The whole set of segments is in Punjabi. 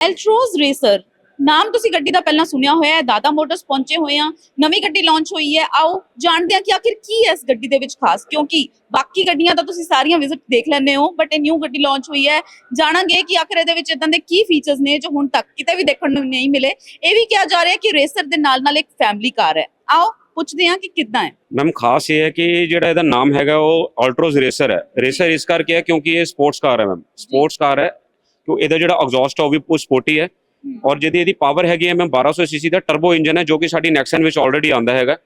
ਐਲਟ੍ਰੋਜ਼ ਰੇਸਰ ਨਾਮ ਤੁਸੀਂ ਗੱਡੀ ਦਾ ਪਹਿਲਾਂ ਸੁਣਿਆ ਹੋਇਆ ਹੈ, ਦਾਦਾ ਮੋਟਰਸ ਪਹੁੰਚੇ ਹੋਏ ਆ, ਨਵੀਂ ਗੱਡੀ ਲਾਂਚ ਹੋਈ ਹੈ। ਆਓ ਜਾਣਦੇ ਹਾਂ ਕਿ ਆਖਿਰ ਕੀ ਹੈ ਇਸ ਗੱਡੀ ਦੇ ਵਿੱਚ ਖਾਸ, ਕਿਉਂਕਿ ਬਾਕੀ ਗੱਡੀਆਂ ਤਾਂ ਤੁਸੀਂ ਸਾਰੀਆਂ ਵਿਜ਼ਿਟ ਦੇਖ ਲੈਂਦੇ ਹੋ ਬਟ ਇਹ ਨਿਊ ਗੱਡੀ ਲਾਂਚ ਹੋਈ ਹੈ। ਜਾਣਾਂਗੇ ਕਿ ਆਖਿਰ ਇਹਦੇ ਵਿੱਚ ਇਦਾਂ ਦੇ ਕੀ ਫੀਚਰਸ ਨੇ ਜੋ ਹੁਣ ਤੱਕ ਕਿਤੇ ਵੀ ਦੇਖਣ ਨੂੰ ਨਹੀਂ ਮਿਲੇ। ਇਹ ਵੀ ਕਿਹਾ ਜਾ ਰਿਹਾ ਕਿ ਰੇਸਰ ਦੇ ਨਾਲ ਨਾਲ ਇੱਕ ਫੈਮਿਲੀ ਕਾਰ ਹੈ। ਆਓ ਪੁੱਛਦੇ ਹਾਂ ਕਿ ਕਿੱਦਾਂ ਹੈ। ਮੈਮ ਖਾਸ ਇਹ ਹੈ ਕਿ ਜਿਹੜਾ ਇਹਦਾ ਨਾਮ ਹੈਗਾ ਉਹ ਆਲਟ੍ਰੋਜ਼ ਰੇਸਰ ਹੈ। ਰੇਸਰ ਇਸ ਕਰਕੇ ਹੈ ਕਿਉਂਕਿ ਇਹ ਸਪੋਰਟਸ ਕਾਰ ਹੈ ਮੈਮ ਸਪੋਰਟਸ ਕਾਰ ਹੈ। ਕਿਉਂ ਇਹਦਾ ਜਿਹੜਾ ਐਗਜ਼ੌਸਟ ਹੈ ਉਹ ਵੀ ਸਪੋਰਟੀ ਹੈ। ਔਰ ਜਿਹਦੀ ਇਹਦੀ ਪਾਵਰ ਹੈਗੀ ਹੈ ਮੈਮ 1200 ਸੀਸੀ ਦਾ ਟਰਬੋ ਇੰਜਨ ਹੈ ਜੋ ਕਿ ਸਾਡੀ ਨੈਕਸਨ ਵਿੱਚ ਆਲਰੇਡੀ ਆਂਦਾ ਹੈਗਾ।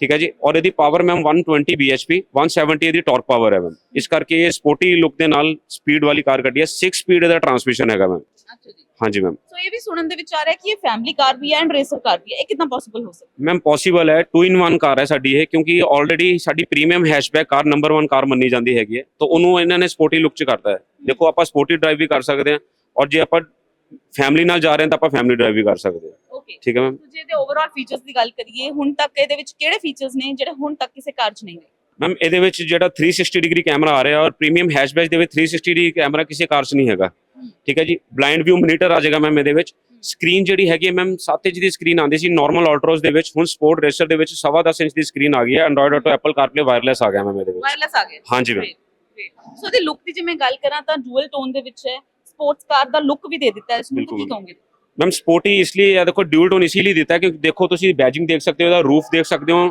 ਠੀਕ ਹੈ ਜੀ? ਔਰ ਇਹਦੀ ਪਾਵਰ ਮੈਮ 120 bhp 170 ਇਹਦੀ ਟਾਰਕ ਪਾਵਰ ਹੈ ਮੈਮ ਇਸ ਕਰਕੇ ਇਹ ਸਪੋਰਟੀ ਲੁੱਕ ਦੇ ਨਾਲ ਸਪੀਡ ਵਾਲੀ ਕਾਰ ਗੱਡੀ ਹੈ। 6 ਸਪੀਡ ਦਾ ਟਰਾਂਸਮਿਸ਼ਨ ਹੈਗਾ ਮੈਮ ਅੱਛਾ ਜੀ ਹਾਂਜੀ ਮੈਮ ਸੋ ਇਹ ਵੀ ਸੁਣਨ ਦੇ ਵਿੱਚ ਆ ਰਿਹਾ ਕਿ ਇਹ ਫੈਮਿਲੀ ਕਾਰ ਵੀ ਹੈ ਐਂਡ ਰੇਸਰ ਕਾਰ ਵੀ ਹੈ। ਇਹ ਕਿਦਾਂ ਪੋਸੀਬਲ ਹੋ ਸਕਦਾ? ਮੈਮ ਪੋਸੀਬਲ ਹੈ। 2 ਇਨ 1 ਕਾਰ ਹੈ ਸਾਡੀ ਇਹ ਕਿਉਂਕਿ ਆਲਰੇਡੀ ਸਾਡੀ ਪ੍ਰੀਮੀਅਮ ਹੈਸ਼ਬੈਕ ਕਾਰ ਨੰਬਰ 1 ਕਾਰ ਮੰਨੀ ਜਾਂਦੀ ਹੈਗੀ ਹੈ। ਤਾਂ ਉਹਨੂੰ ਇਹਨਾਂ ਨੇ ਸਪੋਰਟੀ ਲੁੱਕ ਚ ਕਰਤਾ ਹੈ। ਦੇਖੋ ਆਪਾਂ ਸਪੋਰਟੀ ਡਰਾਈਵ ਵੀ ਕਰ ਸਕਦੇ ਹਾਂ ਔਰ ਜੇ ਆਪਾਂ ਫੈਮਿਲੀ ਨਾਲ ਜਾ ਰਹੇ ਹਾਂ ਤਾਂ ਆਪਾਂ ਫੈਮਿਲੀ ਡਰਾਈਵ ਵੀ ਕਰ ਸਕਦੇ ਹਾਂ। ਓਕੇ ਠੀਕ ਹੈ ਮੈਮ ਜੇ ਇਹਦੇ ਓਵਰਆਲ ਫੀਚਰਸ ਦੀ ਗੱਲ ਕਰੀਏ ਹੁਣ ਤੱਕ ਇਹਦੇ ਵਿੱਚ ਕਿਹੜੇ ਫੀਚਰਸ ਨੇ ਜਿਹੜੇ ਹੁਣ ਤੱਕ ਕਿਸੇ ਕਾਰ 'ਚ ਨਹੀਂ ਨੇ ਮੈਮ ਇਹਦੇ ਵਿੱਚ ਜਿਹੜਾ 360 ਡਿਗਰੀ ਕੈਮਰਾ ਆ ਰਿਹਾ ਔਰ ਪ੍ਰੀਮੀਅਮ ਹੈਸ਼ਬੈਕ ਦੇ ਵਿੱਚ 360 ਡਿਗਰੀ ਕੈਮਰਾ ਕਿਸੇ ਕਾਰ 'ਚ ਨਹੀਂ ਹੈਗਾ। ਠੀਕ ਹੈ ਜੀ? ਬਲਾਈਂਡ ਵਿਊ ਮੋਨੀਟਰ ਆ ਜਾਏਗਾ ਮੈਮ ਇਹਦੇ ਵਿੱਚ। ਸਕਰੀਨ ਜਿਹੜੀ ਹੈਗੀ ਮੈਮ 7 ਇੰਚ ਦੀ ਸਕਰੀਨ ਆਉਂਦੀ ਸੀ ਨਾਰਮਲ ਆਲਟਰੋਸ ਦੇ ਵਿੱਚ। ਹੁਣ ਸਪੋਰਟ ਰੇਸਰ ਦੇ ਵਿੱਚ ਸਵਾ 10 ਇੰਚ ਦੀ ਸਕਰੀਨ ਆ ਗਈ ਹੈ। Android Auto Apple CarPlay wireless ਆ ਗਿਆ ਮੈਮ ਇਹਦੇ ਵਿੱਚ। ਵਾਇਰਲੈਸ ਆ ਗਿਆ ਹਾਂਜੀ ਮੈਮ ਸੋ ਇਹਦੀ ਲੁੱਕ ਦੀ ਜੇ ਮੈਂ ਗੱਲ ਕਰਾਂ ਤਾਂ ਡੂਅਲ ਟੋਨ ਦੇ ਵਿੱਚ ਹੈ। ਸਪੋਰਟਸ ਕਾਰ ਦਾ ਲੁੱਕ ਵੀ ਦੇ ਦਿੱਤਾ ਹੈ ਇਸ ਨੂੰ ਕੀ। ਕਹੋਗੇ ਮੈਮ ਸਪੋਰਟੀ ਇਸ ਲਈ ਹੈ ਦੇਖੋ ਡਿਊਲ ਟੋਨ ਇਸੀलिए ਦਿੱਤਾ ਹੈ ਕਿਉਂਕਿ ਦੇਖੋ ਤੁਸੀਂ ਬੈਜਿੰਗ ਦੇਖ ਸਕਦੇ ਹੋ ਉਹਦਾ ਰੂਫ ਦੇਖ ਸਕਦੇ ਹੋ।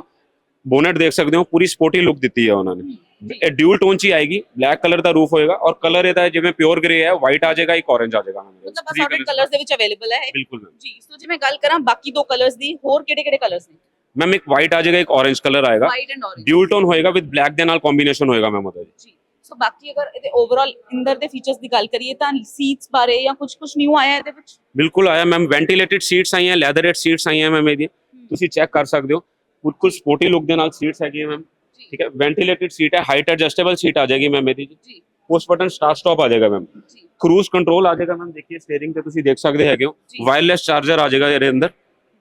ਬੋਨਟ ਦੇਖ ਸਕਦੇ ਹੋ ਪੂਰੀ ਸਪੋਰਟੀ ਲੁੱਕ ਦਿੱਤੀ ਹੈ ਉਹਨਾਂ ਨੇ। ਇਹ ਡਿਊਲ ਟੋਨ ਚ ਹੀ ਆਏਗੀ ਬਲੈਕ ਕਲਰ ਦਾ ਰੂਫ ਹੋਏਗਾ ਔਰ ਕਲਰ ਇਹਦਾ ਜਿਵੇਂ ਪਿਓਰ ਗ੍ਰੇ ਹੈ ਵਾਈਟ ਆ ਜਾਏਗਾ ਇੱਕ orange ਆ ਜਾਏਗਾ। ਮਤਲਬ ਸਾਰੇ ਕਲਰਸ ਦੇ ਵਿੱਚ ਅਵੇਲੇਬਲ ਹੈ। ਬਿਲਕੁਲ ਜੀ ਸੋ ਜੇ ਮੈਂ ਗੱਲ ਕਰਾਂ ਬਾਕੀ ਦੋ ਕਲਰਸ ਦੀ ਹੋਰ ਕਿਹੜੇ ਕਿਹੜੇ ਕਲਰਸ ਨੇ? ਮੈਮ ਇੱਕ ਵਾਈਟ ਆ ਜਾਏਗਾ ਇੱਕ orange ਕਲਰ ਆਏਗਾ। ਔਰੇਂਜ ਡਿਊਲ ਟੋਨ ਹੋਏਗਾ ਵਿਦ ਬਲੈਕ ਦੇ ਨਾਲ ਕੰਬੀਨੇਸ਼ਨ ਹੋਏਗਾ ਮੈਮ ਉਹਦਾ। ਜੀ ਸੋ ਬਾਕੀ ਅਗਰ ਇਹਦੇ ਓਵਰਆਲ ਅੰਦਰ ਦੇ ਫੀਚਰਸ ਦੀ ਗੱਲ ਕਰੀਏ ਤਾਂ ਸੀਟਸ ਬਾਰੇ ਜਾਂ ਕੁਝ ਕੁਝ ਨਿਊ ਆਇਆ ਇਹਦੇ ਵਿੱਚ? ਬਿਲਕੁਲ ਆਇਆ ਮੈਮ ਵੈਂਟੀਲੇਟਡ ਸੀਟਸ ਆਈਆਂ ਲੈਦਰੇਟ ਸੀਟਸ ਆਈਆਂ ਮੈਮ ਇਹਦੀ ਤੁਸੀਂ ਚੈੱਕ ਕਰ ਸਕਦੇ ਹੋ। ਬਿਲਕੁਲ ਸਪੋਰਟੀ ਲੁੱਕ ਦੇ ਨਾਲ ਸੀਟਸ ਹੈਗੀਆਂ ਮੈਮ। ਠੀਕ ਹੈ ਵੈਂਟੀਲੇਟਡ ਸੀਟ ਹੈ ਹਾਈਟ ਐਡਜਸਟੇਬਲ ਸੀਟ ਆ ਜਾਏਗੀ ਮੈਮ ਇਹਦੀ। ਜੀ। ਪੁਸ਼ ਬਟਨ ਸਟਾਰਟ ਸਟਾਪ ਆ ਜਾਏਗਾ ਮੈਮ ਕਰੂਜ਼ ਕੰਟਰੋਲ ਆ ਜਾਏਗਾ ਮੈਮ ਦੇਖੀਏ ਸਟੀਅਰਿੰਗ ਤੇ ਤੁਸੀਂ ਦੇਖ ਸਕਦੇ ਹੈਗੇ ਹੋ। ਵਾਇਰਲੈਸ ਚਾਰਜਰ ਆ ਜਾਏਗਾ ਇਹਦੇ ਅੰਦਰ।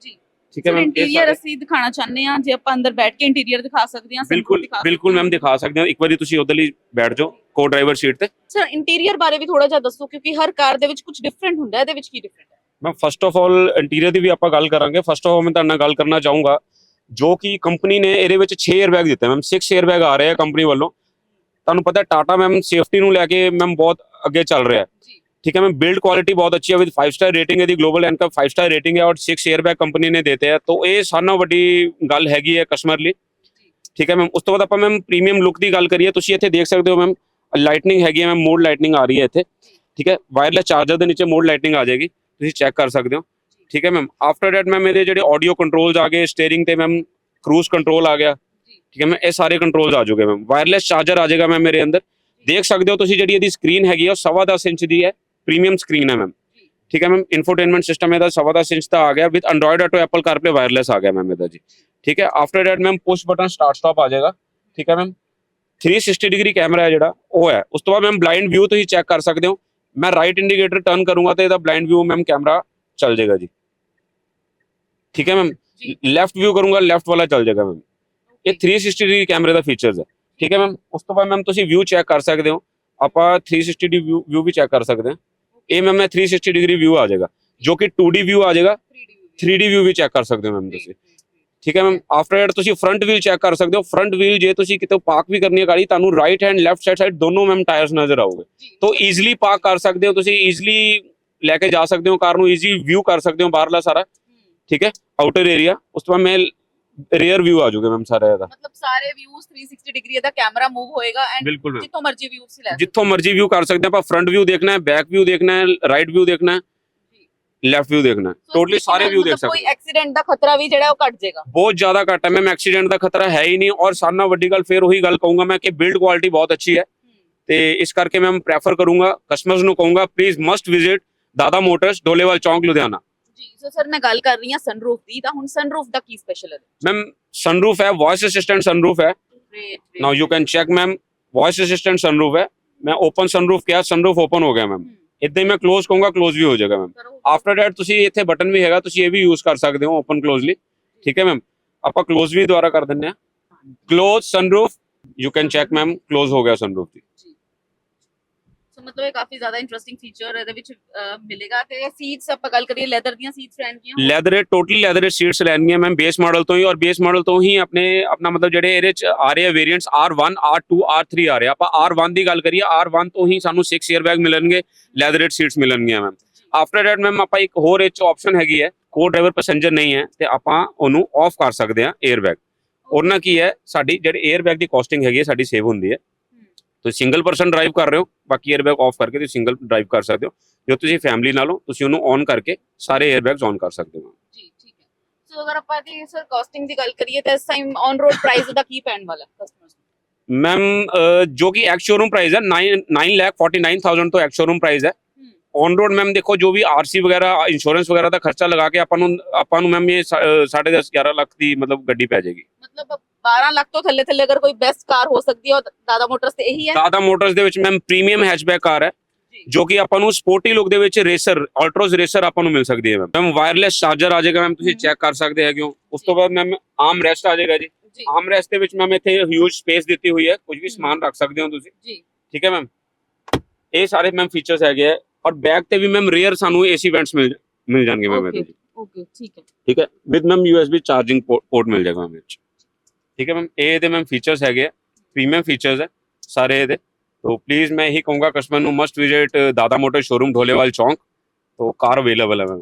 ਜੀ। ਠੀਕ ਹੈ ਮੈਮ ਇੰਟੀਰੀਅਰ ਅਸੀਂ ਦਿਖਾਣਾ ਚਾਹੁੰਦੇ ਹਾਂ ਜੇ ਆਪਾਂ ਅੰਦਰ ਬੈਠ ਕੇ ਇੰਟੀਰੀਅਰ ਦਿਖਾ ਸਕਦੇ ਹਾਂ ਬਿਲਕੁਲ ਬਿਲਕੁਲ ਮੈਮ ਦਿਖਾ ਸਕਦੇ ਹੋ। ਇੱਕ ਵਾਰੀ ਤੁਸੀਂ ਉਧਰ ਲਈ ਬੈਠ ਜਾਓ ਕੋ ਡਰਾਈਵਰ ਸੀਟ ਤੇ। ਸਰ ਇੰਟੀਰੀਅਰ ਬਾਰੇ ਵੀ ਥੋੜਾ ਜਿਹਾ ਦੱਸੋ ਕਿਉਂਕਿ ਹਰ ਕਾਰ ਦੇ ਵਿੱਚ ਕੁਝ ਡਿਫਰੈਂਟ ਹੁੰਦਾ ਹੈ ਇਹਦੇ ਵਿੱਚ ਕੀ ਡਿਫਰੈਂਟ ਹੈ? ਮੈਂ ਫਸਟ ਆਫ ਆਲ ਇੰਟੀਰੀਅਰ ਦੀ ਵੀ ਆਪਾਂ ਗੱਲ ਕਰਾਂਗੇ। ਫਸਟ ਆਫ ਆਲ ਮੈਂ ਤੁਹਾਡੇ ਨਾਲ ਗੱਲ ਕਰਨਾ ਚਾਹੂੰਗਾ। ਜੋ ਕਿ ਕੰਪਨੀ ਨੇ ਇਹਦੇ ਵਿੱਚ 6 에ਅਰਬੈਗ ਦਿੱਤੇ। ਮੈਮ 6 에ਅਰਬੈਗ ਆ ਰਹੇ ਆ ਕੰਪਨੀ ਵੱਲੋਂ। ਤੁਹਾਨੂੰ ਪਤਾ ਟਾਟਾ ਮੈਮ ਸੇਫਟੀ ਨੂੰ ਲੈ ਕੇ ਮੈਮ ਬਹੁਤ ਅੱਗੇ ਚੱਲ ਰਿਹਾ ਹੈ। ਠੀਕ ਹੈ ਮੈਮ ਬਿਲਡ ਕੁਆਲਿਟੀ ਬਹੁਤ ਅੱਛੀ ਹੈ ਵਿਦ 5 ਸਟਾਰ ਰੇਟਿੰਗ ਇਹਦੀ global NCAP 5 star rating ਹੈ ਔਰ 6 에ਅਰਬੈਗ ਕੰਪਨੀ ਨੇ ਦਿੱਤੇ ਆ। ਤਾਂ ਇਹ ਸਾਨੂੰ ਵੱਡੀ ਗੱਲ ਹੈਗੀ ਹੈ ਕਸਟਮਰ ਲਈ। ਠੀਕ ਹੈ ਮੈਮ ਉਸ ਤੋਂ ਬਾਅਦ ਆਪਾਂ ਮੈਮ ਪ੍ਰੀਮੀਅਮ ਲੁੱਕ ਦੀ ਗੱਲ ਕਰੀਏ ਤੁਸੀਂ ਇੱਥੇ ਦੇਖ ਸਕਦੇ ਹੋ ਮੈਮ ਲਾਈਟਨਿੰਗ ਹੈਗੀ ਹੈ ਮੈਮ ਮੋਡ ਲਾਈਟਨਿੰਗ ਆ ਰਹੀ ਹੈ ਇੱਥੇ। ਠੀਕ ਹੈ ਵਾਇਰਲੈਸ ਚਾਰਜਰ ਦੇ ਨੀਚੇ ਮੋਡ ਲਾਈਟਨਿੰਗ ਆ ਜਾਏਗੀ। ਤੁਸੀਂ ਚੈੱਕ ਕਰ ਸਕਦੇ ਹੋ। ਠੀਕ ਹੈ ਮੈਮ ਆਫਟਰ ਦੈਟ ਮੈਮ ਇਹਦੇ ਜਿਹੜੇ ਆਡੀਓ ਕੰਟਰੋਲਸ ਆ ਗਏ ਸਟੀਅਰਿੰਗ ਤੇ ਮੈਮ ਕਰੂਜ਼ ਕੰਟਰੋਲ ਆ ਗਿਆ। ਠੀਕ ਹੈ ਮੈਮ ਇਹ ਸਾਰੇ ਕੰਟਰੋਲਸ ਆ ਜਾਓਗੇ ਮੈਮ ਵਾਇਰਲੈਸ ਚਾਰਜਰ ਆ ਜਾਏਗਾ ਮੈਮ ਮੇਰੇ ਅੰਦਰ। ਦੇਖ ਸਕਦੇ ਹੋ ਤੁਸੀਂ ਜਿਹੜੀ ਇਹਦੀ ਸਕਰੀਨ ਹੈਗੀ ਉਹ ਸਵਾ ਦਸ ਇੰਚ ਦੀ ਹੈ। ਪ੍ਰੀਮੀਅਮ ਸਕਰੀਨ ਹੈ ਮੈਮ ਠੀਕ ਹੈ ਮੈਮ ਇਨਫੋਟੇਨਮੈਂਟ ਸਿਸਟਮ ਇਹਦਾ ਸਵਾ ਦਸ ਇੰਚ ਦਾ ਆ ਗਿਆ। With Android Auto Apple CarPlay wireless ਆ ਗਿਆ ਮੈਮ ਇਹਦਾ ਜੀ। ਠੀਕ ਹੈ? After that ma'am push button start stop ਆ ਜਾਏਗਾ। ਠੀਕ ਹੈ ਮੈਮ 360 ਡਿਗਰੀ ਕੈਮਰਾ ਹੈ ਜਿਹੜਾ ਉਹ ਹੈ। ਉਸ ਤੋਂ ਬਾਅਦ ਮੈਮ ਬਲਾਈਂਡ ਵਿਊ ਤੁਸੀਂ ਚੈੱਕ ਕਰ ਸਕਦੇ ਹੋ। ਮੈਂ ਰਾਈਟ ਇੰਡੀਕੇਟਰ ਟਰਨ ਕਰੂੰਗਾ ਤੇ ਇਹਦਾ ਬਲਾਈਂਡ ਵਿਊ ਮੈਮ ਕੈਮਰਾ ਚੱਲ ਜਾਏਗਾ ਜੀ ਠੀਕ ਹੈ ਮੈਮ ਜੀ ਲੈਫਟ ਵਿਊ ਕਰੂੰਗਾ ਲੈਫਟ ਵਾਲਾ ਚੱਲ ਜਾਏਗਾ ਮੈਮ ਇਹ 360 ਡਿਗਰੀ ਕੈਮਰੇ ਦਾ ਫੀਚਰਸ ਹੈ ਠੀਕ ਹੈ ਮੈਮ ਉਸ ਤੋਂ ਬਾਅਦ ਮੈਮ ਤੁਸੀਂ ਵਿਊ ਚੈੱਕ ਕਰ ਸਕਦੇ ਹੋ ਆਪਾਂ 360 ਡਿਗਰੀ ਵਿਊ ਵੀ ਚੈੱਕ ਕਰ ਸਕਦੇ ਹਾਂ ਇਹ ਮੈਮ ਮੈਂ 360 ਡਿਗਰੀ ਵਿਊ ਆ ਜਾਏਗਾ ਜੋ ਕਿ 2D ਵਿਊ ਆ ਜਾਏਗਾ 3D ਵਿਊ ਵੀ ਚੈੱਕ ਕਰ ਸਕਦੇ ਹੋ ਮੈਮ ਤੁਸੀਂ ਠੀਕ ਹੈ ਮੈਮ ਆਫਟਰ ਦੈਟ ਤੁਸੀਂ ਫਰੰਟ ਵੀਲ ਚੈੱਕ ਕਰ ਸਕਦੇ ਹੋ ਫਰੰਟ ਵੀਲ ਜੇ ਤੁਸੀਂ ਕਿਤੇ ਪਾਰਕ ਵੀ ਕਰਨੀ ਹੈ ਗਾੜੀ ਤੁਹਾਨੂੰ right hand left side side ਦੋਨੋਂ ਮੈਮ ਟਾਇਰਸ ਨਜ਼ਰ ਆਉਗੇ ਤੋਂ ਈਜ਼ੀਲੀ ਪਾਰਕ ਕਰ ਸਕਦੇ ਹੋ ਤੁਸੀਂ ਈਜ਼ੀਲੀ ਲੈ ਕੇ ਜਾ ਸਕਦੇ ਹੋ ਕਾਰ ਨੂੰ ਈਜ਼ੀ ਵਿਊ ਕਰ ਸਕਦੇ ਹੋ ਬਾਹਰਲਾ ਸਾਰਾ ਠੀਕ ਹੈ? ਆਊਟਰ ਏਰੀਆ ਉਸ ਤੋਂ ਬਾਅਦ ਮੈਂ ਰੀਅਰ ਵਿਊ ਆ ਜਾਊਗਾ ਮੈਮ ਸਾਰਾ ਇਹਦਾ। ਮਤਲਬ ਸਾਰੇ ਵਿਊਜ਼ 360 ਡਿਗਰੀ ਦਾ ਕੈਮਰਾ ਮੂਵ ਹੋਏਗਾ ਐਂਡ ਜਿੱਥੋਂ ਮਰਜ਼ੀ ਵਿਊ ਤੁਸੀਂ ਲੈ ਸਕਦੇ ਜਿੱਥੋਂ ਮਰਜ਼ੀ ਵਿਊ ਕਰ ਸਕਦੇ ਆਪਾਂ ਫਰੰਟ ਵਿਊ ਦੇਖਣਾ ਹੈ ਬੈਕ ਵਿਊ ਦੇਖਣਾ ਹੈ ਰਾਈਟ ਵਿਊ ਦੇਖਣਾ ਹੈ ਲੈਫਟ ਵਿਊ ਦੇਖਣਾ। ਟੋਟਲੀ ਸਾਰੇ ਵਿਊ ਦੇਖ ਸਕਦੇ ਕੋਈ ਐਕਸੀਡੈਂਟ ਦਾ ਖਤਰਾ ਵੀ ਜਿਹੜਾ ਉਹ ਘਟ ਜਾਏਗਾ। ਬਹੁਤ ਜ਼ਿਆਦਾ ਘੱਟ ਹੈ ਮੈਮ ਐਕਸੀਡੈਂਟ ਦਾ ਖਤਰਾ ਹੈ ਹੀ ਨਹੀਂ ਔਰ ਨਾਲੋਂ ਵੱਡੀ ਗੱਲ ਫੇਰ ਉਹੀ ਗੱਲ ਕਹੂੰਗਾ ਮੈਂ ਕਿ ਬਿਲਡ ਕੁਆਲਿਟੀ ਬਹੁਤ ਅੱਛੀ ਹੈ। ਤੇ ਇਸ ਕਰਕੇ ਮੈਂ ਪ੍ਰੈਫਰ ਕਰੂੰਗਾ ਕਸਟਮਰਸ ਨੂੰ ਕਹੂੰਗਾ please must visit Dada motors Dolewal ਚੌਂਕ ਲੁਧਿਆਣਾ। ਜੀ ਸੋ ਸਰ ਮੈਂ ਗੱਲ ਕਰ ਰਹੀ ਹਾਂ ਸਨਰੂਫ ਦੀ ਤਾਂ ਹੁਣ ਸਨਰੂਫ ਦਾ ਕੀ ਸਪੈਸ਼ਲ ਹੈ? ਮੈਮ ਸਨਰੂਫ ਹੈ ਵੌਇਸ ਅਸਿਸਟੈਂਟ ਸਨਰੂਫ ਹੈ। Now you can check ma'am voice assistant sunroof ਹੈ। ਮੈਂ ਓਪਨ ਸਨਰੂਫ ਕਿਹਾ ਸਨਰੂਫ ਓਪਨ ਹੋ ਗਿਆ ਮੈਮ ਇਦਾਂ ਹੀ ਮੈਂ ਕਲੋਜ਼ ਕਹੂੰਗਾ ਕਲੋਜ਼ ਵੀ ਹੋ ਜਾਏਗਾ ਮੈਮ ਆਫਟਰ ਦੈਟ ਤੁਸੀਂ ਇੱਥੇ ਬਟਨ ਵੀ ਹੈਗਾ ਤੁਸੀਂ ਇਹ ਵੀ ਯੂਜ਼ ਕਰ ਸਕਦੇ ਹੋ ਓਪਨ ਕਲੋਜ਼ਲੀ ਠੀਕ ਹੈ ਮੈਮ ਆਪਾਂ ਕਲੋਜ਼ ਵੀ ਦੁਬਾਰਾ ਕਰ ਦਿੰਨੇ ਆ close sunroof you can check ma'am close ਹੋ ਗਿਆ ਸਨਰੂਫ ਦੀ। ਮਤਲਬ ਇਹ ਕਾਫੀ ਜ਼ਿਆਦਾ ਇੰਟਰਸਟਿੰਗ ਫੀਚਰ ਇਹਦੇ ਵਿੱਚ ਅਹ, ਮਿਲੇਗਾ ਤੇ ਸੀਟਸ ਆਪਾਂ ਗੱਲ ਕਰੀਏ ਲੈਦਰ ਦੀਆਂ ਸੀਟਸ ਰਹਿਣਗੀਆਂ। ਲੈਦਰ ਟੋਟਲੀ ਲੈਦਰ ਸੀਟਸ ਲੈਣੀਆਂ ਮੈਮ ਬੇਸ ਮਾਡਲ ਤੋਂ ਹੀ ਔਰ ਬੇਸ ਮਾਡਲ ਤੋਂ ਹੀ ਆਪਣੇ ਆਪਣਾ ਮਤਲਬ ਜਿਹੜੇ ਇਹਦੇ ਚ ਆ ਰਹੇ ਆ ਵੇਰੀਐਂਟਸ R1 R2 R3 ਆ ਰਹੇ ਆ। ਆਪਾਂ R1 ਦੀ ਗੱਲ ਕਰੀਏ R1 ਤੋਂ ਹੀ ਸਾਨੂੰ 6 ਏਅਰ ਬੈਗ ਮਿਲਣਗੇ ਲੈਦਰ ਸੀਟਸ ਮਿਲਣਗੀਆਂ ਮੈਮ ਆਫਟਰ ਦੈਟ ਮੈਮ ਆਪਾਂ ਇੱਕ ਹੋਰ ਇਹ ਚ ਆਪਸ਼ਨ ਹੈਗੀ ਹੈ ਕੋ ਡਰਾਈਵਰ ਪੈਸੇਂਜਰ ਨਹੀਂ ਹੈ ਤੇ ਆਪਾਂ ਉਹਨੂੰ ਆਫ ਕਰ ਸਕਦੇ ਹਾਂ ਏਅਰ ਬੈਗ ਉਹਨਾਂ ਕੀ ਹੈ ਸਾਡੀ ਜਿਹੜੇ ਏਅਰ ਬੈਗ ਦੀ ਕਾਸਟਿੰਗ ਹੈਗੀ ਹੈ ਸਾਡੀ ਸੇਵ ਹੁੰਦੀ ਹੈ। ਤੁਸੀਂ ਸਿੰਗਲ ਪਰਸਨ ਡਰਾਈਵ ਕਰ ਰਹੇ ਹੋ ਬਾਕੀ 에ਅਰ ਬੈਗ ਆਫ ਕਰਕੇ ਤੁਸੀਂ ਸਿੰਗਲ ਡਰਾਈਵ ਕਰ ਸਕਦੇ ਹੋ। ਜੋ ਤੁਸੀਂ ਫੈਮਿਲੀ ਨਾਲ ਹੋ ਤੁਸੀਂ ਉਹਨੂੰ ਔਨ ਕਰਕੇ ਸਾਰੇ 에ਅਰ ਬੈਗਸ ਔਨ ਕਰ ਸਕਦੇ ਹੋ। ਜੀ ਠੀਕ ਹੈ। ਸੋ ਅਗਰ ਆਪਾਂ ਦੀ ਸਰ ਕਾਸਟਿੰਗ ਦੀ ਗੱਲ ਕਰੀਏ ਤਾਂ ਇਸ ਟਾਈਮ ਔਨ ਰੋਡ ਪ੍ਰਾਈਸ ਦਾ ਕੀ ਪੈਣ ਵਾਲਾ ਕਸਟਮਰਸ ਮੈਮ ਜੋ ਕਿ ਐਕਸ ਸ਼ੋਰੂਮ ਪ੍ਰਾਈਸ ਹੈ 9 9 ਲੱਖ 49000 ਤੋਂ ਐਕਸ ਸ਼ੋਰੂਮ ਪ੍ਰਾਈਸ ਹੈ। ਔਨ ਰੋਡ ਮੈਮ ਦੇਖੋ ਜੋ ਵੀ ਆਰਸੀ ਵਗੈਰਾ ਇੰਸ਼ੋਰੈਂਸ ਵਗੈਰਾ ਦਾ ਖਰਚਾ ਲਗਾ ਕੇ ਆਪਾਂ ਨੂੰ ਆਪਾਂ ਨੂੰ ਮੈਮ ਇਹ 10.5 11 ਲੱਖ ਦੀ ਮਤਲਬ ਗੱਡੀ ਪੈ ਜਾਏਗੀ। ਮਤਲਬ 12 ਲੱਖ ਤੋਂ ਥੱਲੇ ਥੱਲੇ ਅਗਰ ਕੋਈ ਬੈਸਟ ਕਾਰ ਹੋ ਸਕਦੀ ਹੈ ਉਹ ਦਾਦਾ ਮੋਟਰਸ ਤੇ ਇਹੀ ਹੈ? ਟਾਟਾ ਮੋਟਰਸ ਦੇ ਵਿੱਚ ਮੈਮ ਪ੍ਰੀਮੀਅਮ ਹੈਚਬੈਕ ਕਾਰ ਹੈ ਜੀ। ਕਿ ਆਪਾਂ ਨੂੰ ਸਪੋਰਟੀ ਲੁੱਕ ਦੇ ਵਿੱਚ ਰੇਸਰ ਅਲਟਰੋਸ ਰੇਸਰ ਆਪਾਂ ਨੂੰ ਮਿਲ ਸਕਦੀ ਹੈ ਮੈਮ ਮੈਮ ਵਾਇਰਲੈਸ ਚਾਰਜਰ ਆ ਜਾਏਗਾ ਮੈਮ ਤੁਸੀਂ। ਚੈੱਕ ਕਰ ਸਕਦੇ ਹੈਗੇ ਹੋ। ਉਸ ਤੋਂ ਬਾਅਦ ਮੈਮ ਆਰਮ ਰੈਸਟ ਆ ਜਾਏਗਾ ਜੀ। ਆਰਮ ਰੈਸਟ ਦੇ ਵਿੱਚ ਮੈਮ ਇੱਥੇ ਹਿਊਜ ਸਪੇਸ ਦਿੱਤੀ ਹੋਈ ਹੈ ਕੁਝ ਵੀ। ਸਮਾਨ ਰੱਖ ਸਕਦੇ ਹੋ ਤੁਸੀਂ। ਜੀ। ਠੀਕ ਹੈ ਮੈਮ ਇਹ ਸਾਰੇ ਮੈਮ ਫੀਚਰਸ ਹੈਗੇ ਆ। ਔਰ ਬੈਕ ਤੇ ਵੀ ਮੈਮ ਰੀਅਰ ਸਾਨੂੰ ਏਸੀ ਵੈਂਟਸ ਮਿਲ ਮਿਲ ਜਾਣਗੇ ਮੈਮ ਇਹਦੇ Okay. ਵਿੱਚ ਓਕੇ ਠੀਕ ਹੈ ਠੀਕ ਹੈ with ma'am USB charging port ਮਿਲ ਜਾਏਗਾ ਮੈਮ ਵਿੱਚ ਠੀਕ ਹੈ ਮੈਮ ਇਹ ਇਹਦੇ ਮੈਮ ਫੀਚਰਸ ਹੈਗੇ ਆ ਪ੍ਰੀਮੀਅਮ ਫੀਚਰਸ ਹੈ ਸਾਰੇ ਇਹਦੇ तो प्लीज मैं यही कहूंगा कस्टमर ਨੂੰ must visit Dada motor showroom Dholewal Chowk तो कार अवेलेबल है मैम